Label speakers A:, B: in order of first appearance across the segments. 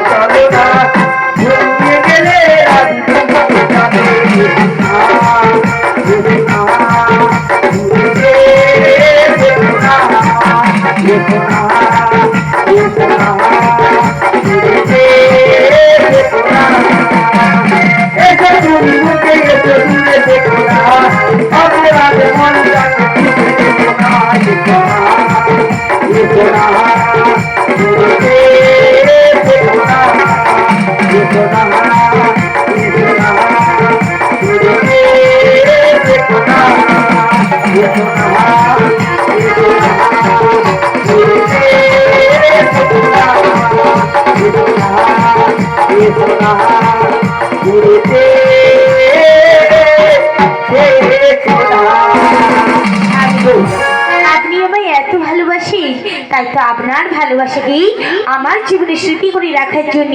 A: শুধু চলো
B: তাই তো আপনার ভালোবাসাকেই আমার জীবনে স্মৃতি করে রাখার জন্য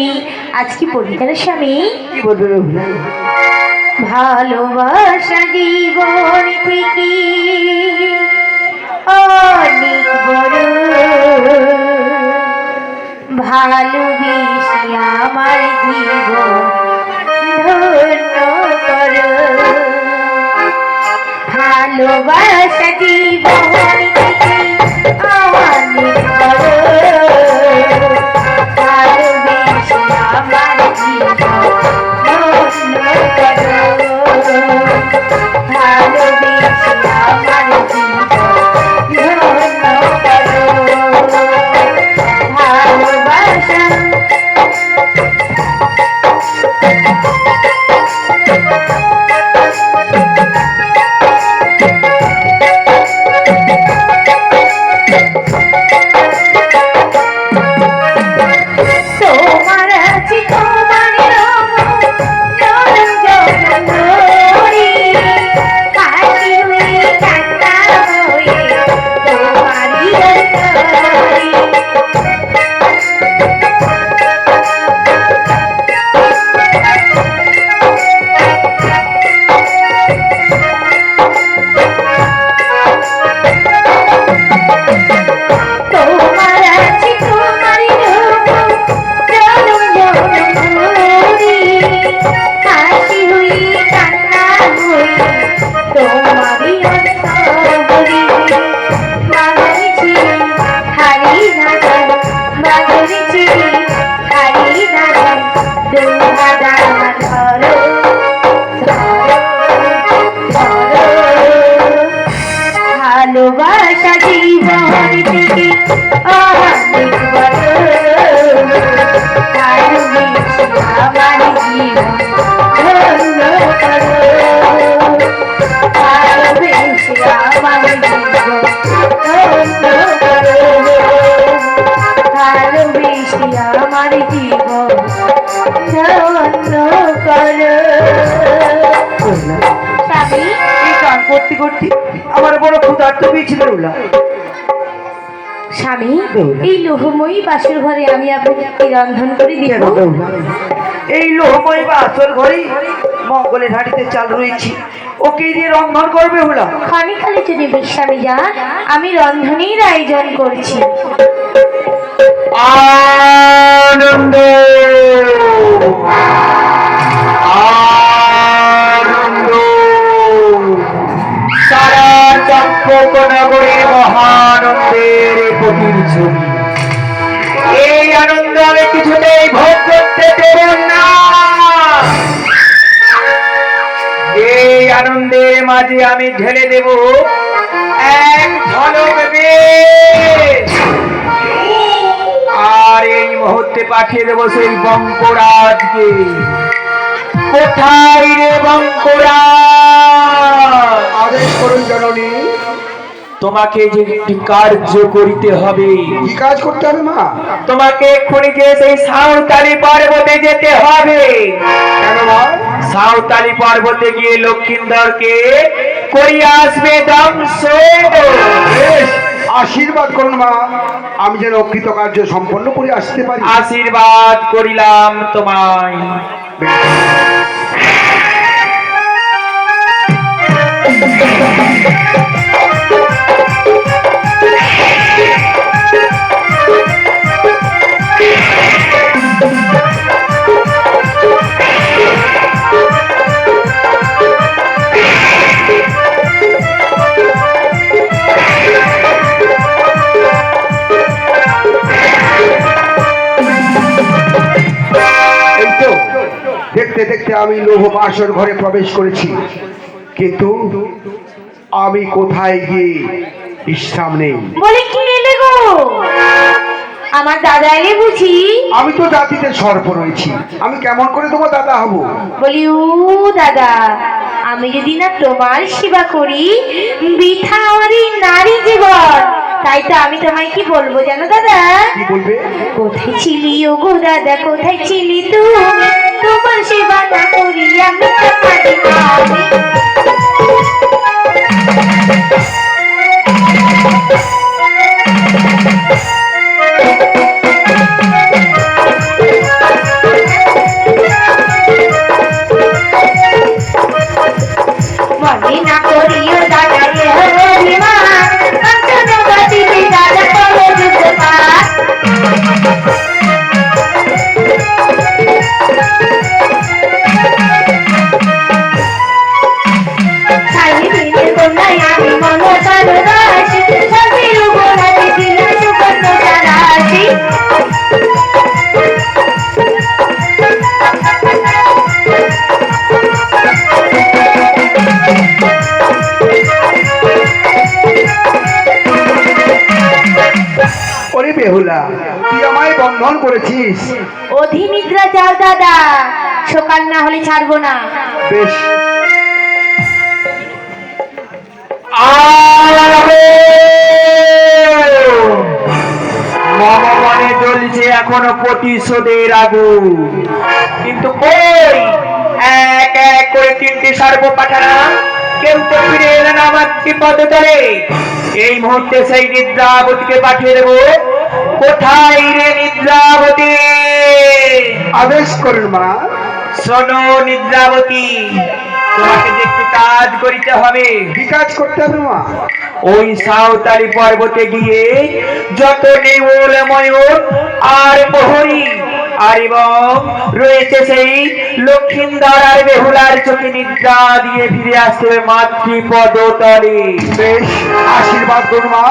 B: আজকে পরিবার স্বামী
A: কি বলবে
B: ভালোবাসা জীবন থেকে অনেক বড়। ভালোবেসে আমার জীবন ভালোবাসা জীবন থেকে আমার ভালোবাসা জীবন থেকে আমার জীবন।
A: করতে করতে আমার বড় ক্ষুধার্ত পেয়েছিল রুলা
B: স্বামী এই লোহময়ী বাসর ঘরে আমি আপনাকে রন্ধন করে দিব?
A: এই লোহময় বা আসল ঘরেই মঙ্গলের হাঁড়িতে চাল রয়েছি। ওকে দিয়ে রন্ধন করবে হুলা
B: খালি খালি যদি বিশ্রামে যান আমি রন্ধনের আয়োজন করছি।
A: আনন্দ নগরীর মহানন্দের কঠিন ছবি। এই আনন্দ আমি কিছুতেই ভোগ করতে দেব না। এই আনন্দের মাঝে আমি ঢেলে দেব এক ঝলক আর এই মুহূর্তে
C: পাঠিয়ে দেব সেই বঙ্করাজকে। কোথায় রে বঙ্করাজ?
D: আদেশ করুন জননী।
C: তোমাকে যে একটি কার্য করিতে হবে।
D: কি কাজ করতে হবে মা?
C: তোমাকে এক্ষুনি যে সেই সাঁওতালি পর্বতে যেতে হবে।
D: কেন মা?
C: সাঁওতালি পর্বতে গিয়ে লক্ষিন্দরকে করিয়ে আসবে ধ্বংস
D: বেশ, আশীর্বাদ করুন মা। আমি যেন অকৃত কার্য সম্পন্ন করে আসতে পারি।
C: আশীর্বাদ করিলাম তোমায়।
D: এই তো দেখতে দেখতে আমি লৌহ বাসর ঘরে প্রবেশ করেছি। কিন্তু আমি কোথায় গিয়ে বিশ্রাম নেই
B: বলে কি এলে গো? আমার দাদা এলে বুঝি?
D: আমি তো জাতিতে সর্প রয়েছি। আমি কেমন করে তোমার দাদা হব?
B: বলি ও দাদা আমি যদি না তোমার সেবা করি বৃথা আমার এই নারী জীবন। তাই তো আমি তোমায় কি বলব জানো দাদা?
D: কি বলবে?
B: কোথায় ছিলি ও গো দাদা? কোথায় ছিলি তুমি তোমার সেবা না করি আমি তো পারি
D: বেহুলা তুই আমায় বন্ধন করেছিস।
B: অধিনিদ্রা যাও দাদা সকাল না হলে ছাড়বো না।
D: বেশ।
C: মনে জ্বলছে এখনও প্রতিশোধের আগুন। কিন্তু কই? এক এক করে তিনটি সর্ব পাঠালাম কেউ তো ফিরে এলো না আমার বিপদ ধরে। এই মুহূর্তে সেই নিদ্রাবতীকে পাঠিয়ে দেবো। কোথায় রে নিদ্রাবতী?
D: আদেশ করুন মা।
C: শোনো নিদ্রাবতী তোমাকে যে একটি কাজ করিতে হবে।
D: কি কাজ করতে হবে মা?
C: ওই সাঁওতালি পর্বতে গিয়ে যত নেউল ময়ূর আর প্রহরী আর এবং রয়েছে সেই লক্ষিন্দর আর বেহুলার চোখে নিদ্রা দিয়ে ফিরে মাতৃপদ তলে
D: বেশ আশীর্বাদ করুন মা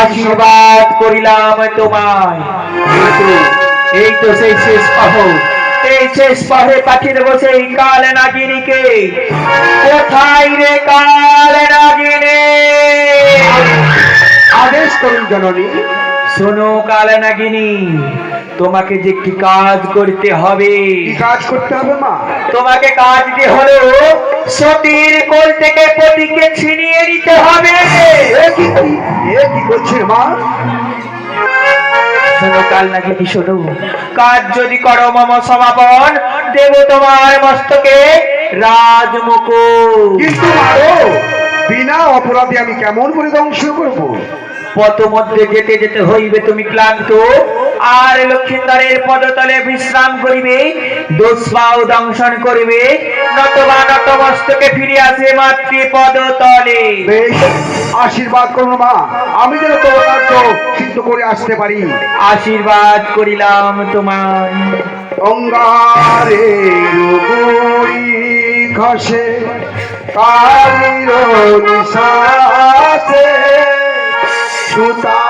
C: আশীর্বাদ করিলাম তোমায়। এই তো সেই শেষ এই শেষ পাঠিয়ে দেবো সেই কাল নাগিনীকে। কোথায় রে কাল নাগিনী?
D: আদেশ করুন জননী।
C: শোনো কাল নাগিনী তোমাকে যে একটি কাজ করতে হবে?
D: কি কাজ করতে হবে মা?
C: তোমাকে কাজ দিয়ে হলো সতীর কোল থেকে পতিকে ছিনিয়ে নিতে হবে।
D: এ কি কি- এ কি করছেন মা?
C: শোনো কাল নাকি কি শোনো কাজ যদি করো মম সমাপন। দেব তোমার মস্তকে রাজমুকুট।
D: কিন্তু মারো বিনা অপরাধে আমি কেমন করে ধ্বংস করব?
C: পথ মধ্যে যেতে যেতে হইবে তুমি ক্লান্ত। আর লক্ষিন্দরের পদতলে বিশ্রাম করিবে দোষবাও দংশন করিবে নতবা নতমস্তকে ফিরে আসে মাতৃ পদতলে
D: বেশ আশীর্বাদ করুন মা আমি যেন তোমার কার্য সিদ্ধ করে আসতে পারি।
C: আশীর্বাদ করিলাম তোমার
D: অঙ্গারে রুগুড়ি ঘষে কালির নিশাসে সুতারো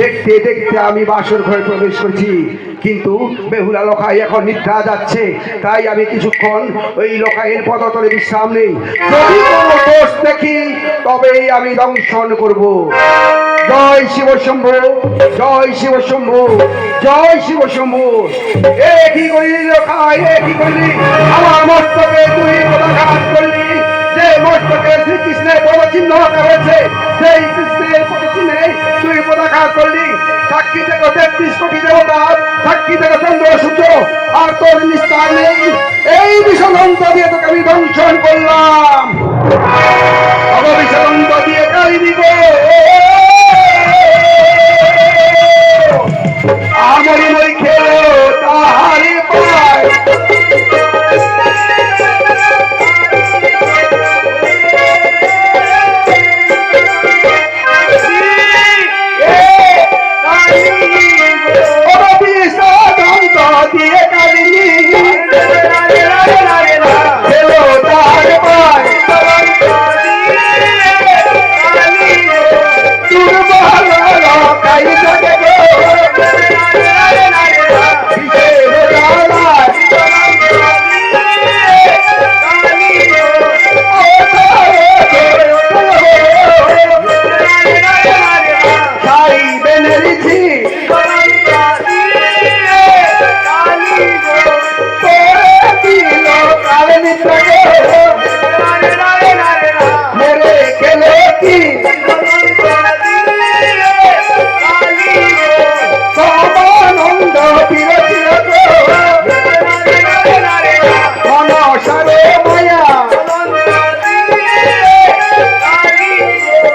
D: দেখতে দেখতে আমি বাসর ঘরে প্রবেশ করছি। কিন্তু বেহুলা লোকাই এখন নিদ্রা যাচ্ছে। তাই আমি কিছুক্ষণ ওই লোকাইয়ের পদতলে বিশ্রাম নেই। যদি কোনো দোষ দেখি, তবেই আমি দংশন করব। জয় শিব শম্ভু, জয় শিব শম্ভু, জয় শিব শম্ভু। এ কি করলি লোকাই, এ আমার মস্তকে তুই পদাঘাত করলি যে মস্তকে শ্রীকৃষ্ণের পদচিহ্ন রাখা হয়েছে। সেই কৃষ্ণের পদচিহ্নে তুই পদাঘাত করলি সাক্ষী থেকে তেত্রিশ কোটি দেবতা সাক্ষী থেকে চন্দ্র সূর্য। আর তোর নিস্তার নেই। এই বিষদন্ত দিয়ে তোকে আমি দংশন করলাম। অববিষদন্ত দিয়ে কালি দিব। Happy birthday.